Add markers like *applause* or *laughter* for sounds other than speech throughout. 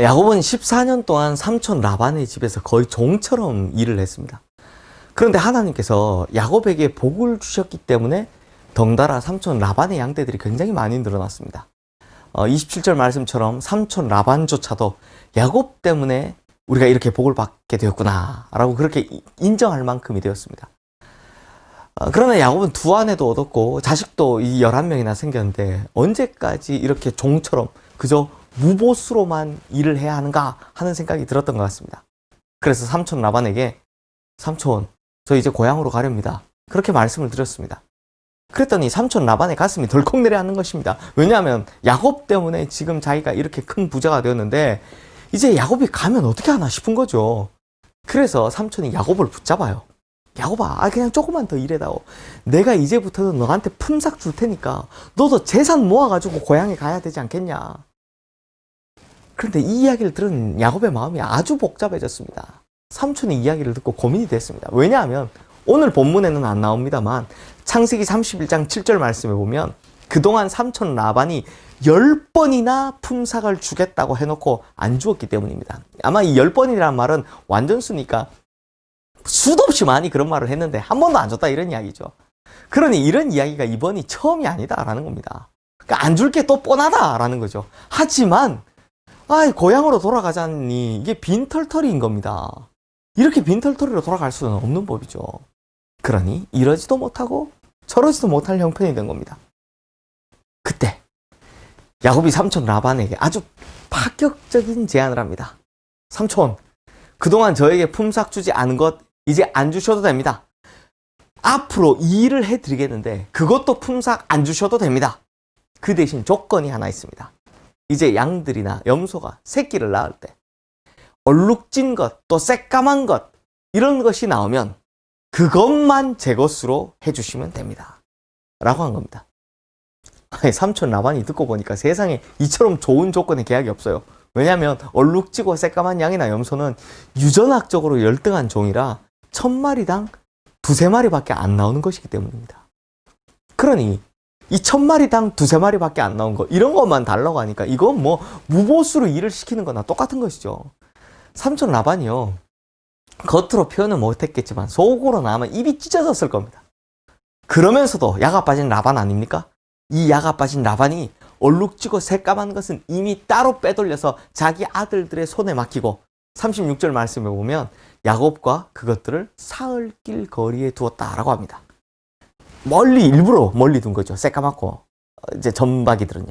야곱은 14년 동안 삼촌 라반의 집에서 거의 종처럼 일을 했습니다. 그런데 하나님께서 야곱에게 복을 주셨기 때문에 덩달아 삼촌 라반의 양떼들이 굉장히 많이 늘어났습니다. 어, 27절 말씀처럼 삼촌 라반조차도 야곱 때문에 우리가 이렇게 복을 받게 되었구나 라고 그렇게 인정할 만큼이 되었습니다. 어, 그러나 야곱은 두 아내도 얻었고 자식도 이 11명이나 생겼는데 언제까지 이렇게 종처럼 그저 무보수로만 일을 해야 하는가 하는 생각이 들었던 것 같습니다. 그래서 삼촌 라반에게 삼촌 저 이제 고향으로 가렵니다. 그렇게 말씀을 드렸습니다. 그랬더니 삼촌 라반의 가슴이 덜컥 내려앉는 것입니다. 왜냐하면 야곱 때문에 지금 자기가 이렇게 큰 부자가 되었는데 이제 야곱이 가면 어떻게 하나 싶은 거죠. 그래서 삼촌이 야곱을 붙잡아요. 야곱아, 아, 그냥 조금만 더 일해다오. 내가 이제부터는 너한테 품삯 줄 테니까 너도 재산 모아가지고 고향에 가야 되지 않겠냐. 그런데 이 이야기를 들은 야곱의 마음이 아주 복잡해졌습니다. 삼촌의 이야기를 듣고 고민이 됐습니다. 왜냐하면 오늘 본문에는 안 나옵니다만 창세기 31장 7절 말씀에 보면 그동안 삼촌 라반이 열 번이나 품삯을 주겠다고 해놓고 안 주었기 때문입니다. 아마 이열 번이라는 말은 완전 수니까 수도 없이 많이 그런 말을 했는데 한 번도 안 줬다 이런 이야기죠. 그러니 이런 이야기가 이번이 처음이 아니다라는 겁니다. 그러니까 안 줄 게 또 뻔하다라는 거죠. 하지만 아, 고향으로 돌아가자니 이게 빈털터리인 겁니다. 이렇게 빈털터리로 돌아갈 수는 없는 법이죠. 그러니 이러지도 못하고 저러지도 못할 형편이 된 겁니다. 그때 야곱이 삼촌 라반에게 아주 파격적인 제안을 합니다. 삼촌, 그동안 저에게 품삯 주지 않은 것 이제 안 주셔도 됩니다. 앞으로 이 일을 해드리겠는데 그것도 품삯 안 주셔도 됩니다. 그 대신 조건이 하나 있습니다. 이제 양들이나 염소가 새끼를 낳을 때 얼룩진 것, 또 새까만 것 이런 것이 나오면 그것만 제 것으로 해주시면 됩니다. 라고 한 겁니다. 아니, 삼촌 라반이 듣고 보니까 세상에 이처럼 좋은 조건의 계약이 없어요. 왜냐하면 얼룩지고 새까만 양이나 염소는 유전학적으로 열등한 종이라 천 마리당 두세 마리밖에 안 나오는 것이기 때문입니다. 그러니 이천 마리당 두세 마리밖에 안 나온 거 이런 것만 달라고 하니까 이건 뭐 무보수로 일을 시키는 거나 똑같은 것이죠. 삼촌 라반이요. 겉으로 표현은 못했겠지만 속으로는 아마 입이 찢어졌을 겁니다. 그러면서도 야가 빠진 라반 아닙니까? 이 야가 빠진 라반이 얼룩지고 새까만 것은 이미 따로 빼돌려서 자기 아들들의 손에 맡기고 36절 말씀에 보면 야곱과 그것들을 사흘 길 거리에 두었다라고 합니다. 멀리 일부러 멀리 둔 거죠. 새까맣고 이제 점박이들은요.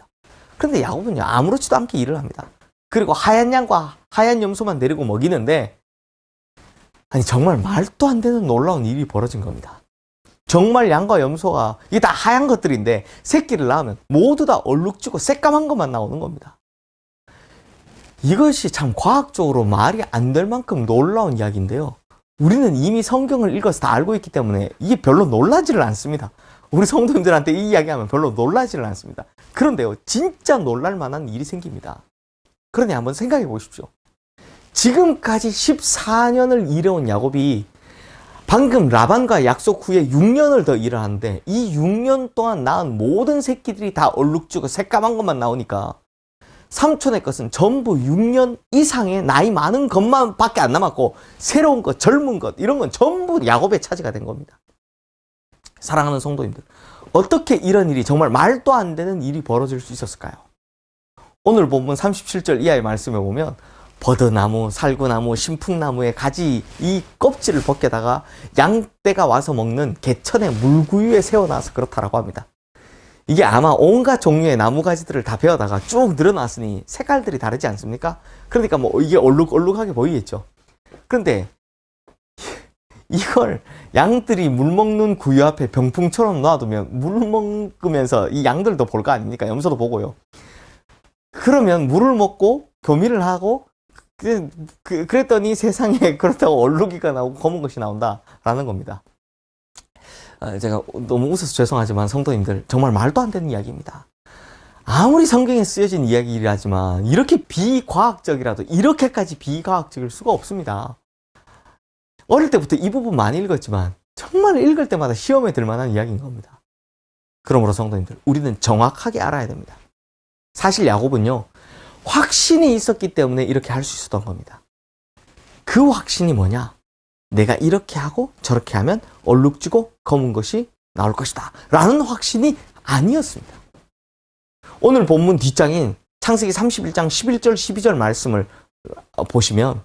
그런데 야곱은요 아무렇지도 않게 일을 합니다. 그리고 하얀 양과 하얀 염소만 내리고 먹이는데 아니 정말 말도 안 되는 놀라운 일이 벌어진 겁니다. 정말 양과 염소가 이게 다 하얀 것들인데 새끼를 낳으면 모두 다 얼룩지고 새까만 것만 나오는 겁니다. 이것이 참 과학적으로 말이 안 될 만큼 놀라운 이야기인데요. 우리는 이미 성경을 읽어서 다 알고 있기 때문에 이게 별로 놀라지를 않습니다. 우리 성도님들한테 이 이야기하면 별로 놀라지를 않습니다. 그런데요, 진짜 놀랄 만한 일이 생깁니다. 그러니 한번 생각해 보십시오. 지금까지 14년을 일해온 야곱이 방금 라반과 약속 후에 6년을 더 일을 하는데 이 6년 동안 낳은 모든 새끼들이 다 얼룩지고 새까만 것만 나오니까 삼촌의 것은 전부 6년 이상의 나이 많은 것만 밖에 안 남았고 새로운 것, 젊은 것 이런 건 전부 야곱의 차지가 된 겁니다. 사랑하는 성도님들 어떻게 이런 일이 정말 말도 안 되는 일이 벌어질 수 있었을까요? 오늘 본문 37절 이하의 말씀에 보면 버드나무, 살구나무, 신풍나무의 가지 이 껍질을 벗겨다가 양떼가 와서 먹는 개천의 물구유에 세워놔서 그렇다라고 합니다. 이게 아마 온갖 종류의 나무 가지들을 다 베어다가 쭉 늘어났으니 색깔들이 다르지 않습니까? 그러니까 뭐 이게 얼룩얼룩하게 보이겠죠. 그런데 이걸 양들이 물 먹는 구유 앞에 병풍처럼 놔두면 물 먹으면서 이 양들도 볼 거 아닙니까? 염소도 보고요. 그러면 물을 먹고 교미를 하고 그, 그, 그랬더니 세상에 *laughs* 그렇다고 얼룩이가 나오고 검은 것이 나온다라는 겁니다. 아, 제가 너무 웃어서 죄송하지만 성도님들 정말 말도 안 되는 이야기입니다. 아무리 성경에 쓰여진 이야기라지만 이렇게 비과학적이라도 이렇게까지 비과학적일 수가 없습니다. 어릴 때부터 이 부분 많이 읽었지만 정말 읽을 때마다 시험에 들 만한 이야기인 겁니다. 그러므로 성도님들 우리는 정확하게 알아야 됩니다. 사실 야곱은요 확신이 있었기 때문에 이렇게 할 수 있었던 겁니다. 그 확신이 뭐냐? 내가 이렇게 하고 저렇게 하면 얼룩지고 검은 것이 나올 것이다. 라는 확신이 아니었습니다. 오늘 본문 뒷장인 창세기 31장 11절 12절 말씀을 어, 보시면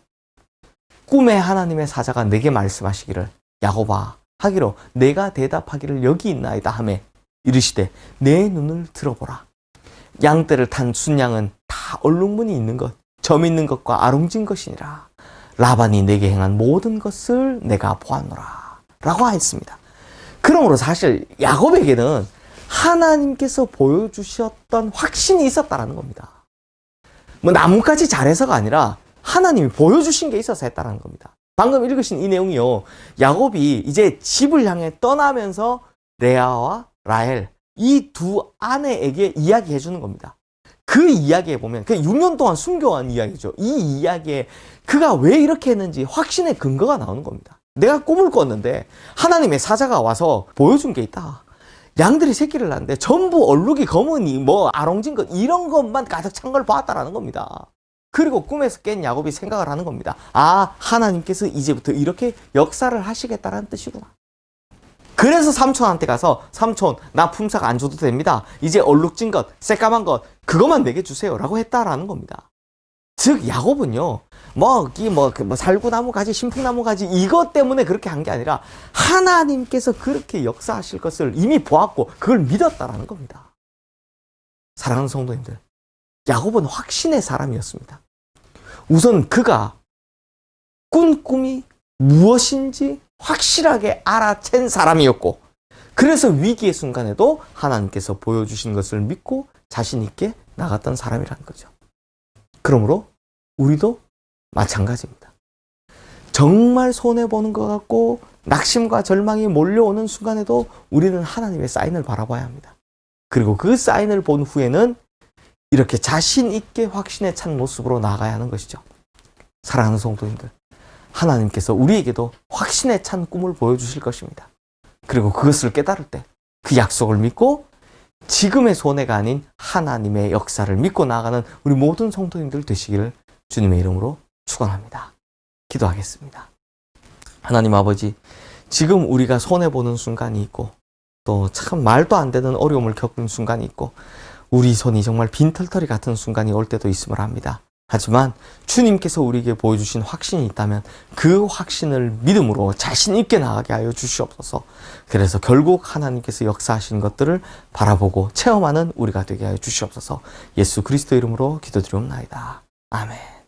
꿈에 하나님의 사자가 내게 말씀하시기를 야곱아 하기로 내가 대답하기를 여기 있나이다 하매 이르시되 내 눈을 들어보라 양떼를 탄 순양은 다 얼룩무늬 있는 것, 점 있는 것과 아롱진 것이니라. 라반이 내게 행한 모든 것을 내가 보았노라. 라고 했습니다. 그러므로 사실 야곱에게는 하나님께서 보여주셨던 확신이 있었다라는 겁니다. 뭐 나뭇가지 잘해서가 아니라 하나님이 보여주신 게 있어서 했다라는 겁니다. 방금 읽으신 이 내용이요. 야곱이 이제 집을 향해 떠나면서 레아와 라헬 이 두 아내에게 이야기해 주는 겁니다. 그 이야기에 보면 그 6년 동안 순교한 이야기죠. 이 이야기에 그가 왜 이렇게 했는지 확신의 근거가 나오는 겁니다. 내가 꿈을 꿨는데 하나님의 사자가 와서 보여준 게 있다. 양들이 새끼를 낳는데 전부 얼룩이 검으니 뭐 아롱진 것 이런 것만 가득 찬 걸 봤다라는 겁니다. 그리고 꿈에서 깬 야곱이 생각을 하는 겁니다. 아 하나님께서 이제부터 이렇게 역사를 하시겠다라는 뜻이구나. 그래서 삼촌한테 가서 삼촌 나 품삯 안 줘도 됩니다. 이제 얼룩진 것, 새까만 것 그것만 내게 주세요 라고 했다라는 겁니다. 즉 야곱은요. 뭐이뭐 그뭐 살구나무 가지 신풍나무 가지 이것 때문에 그렇게 한 게 아니라 하나님께서 그렇게 역사하실 것을 이미 보았고 그걸 믿었다라는 겁니다. 사랑하는 성도님들, 야곱은 확신의 사람이었습니다. 우선 그가 꾼 꿈이 무엇인지 확실하게 알아챈 사람이었고, 그래서 위기의 순간에도 하나님께서 보여주신 것을 믿고 자신 있게 나갔던 사람이라는 거죠. 그러므로 우리도 마찬가지입니다. 정말 손해보는 것 같고 낙심과 절망이 몰려오는 순간에도 우리는 하나님의 사인을 바라봐야 합니다. 그리고 그 사인을 본 후에는 이렇게 자신 있게 확신에 찬 모습으로 나가야 하는 것이죠. 사랑하는 성도님들. 하나님께서 우리에게도 확신에 찬 꿈을 보여주실 것입니다. 그리고 그것을 깨달을 때 그 약속을 믿고 지금의 손해가 아닌 하나님의 역사를 믿고 나아가는 우리 모든 성도님들 되시기를 주님의 이름으로 축원합니다. 기도하겠습니다. 하나님 아버지, 지금 우리가 손해 보는 순간이 있고 또 참 말도 안 되는 어려움을 겪는 순간이 있고 우리 손이 정말 빈털터리 같은 순간이 올 때도 있음을 합니다. 하지만 주님께서 우리에게 보여주신 확신이 있다면 그 확신을 믿음으로 자신 있게 나가게 하여 주시옵소서. 그래서 결국 하나님께서 역사하신 것들을 바라보고 체험하는 우리가 되게 하여 주시옵소서. 예수 그리스도 이름으로 기도드리옵나이다. 아멘.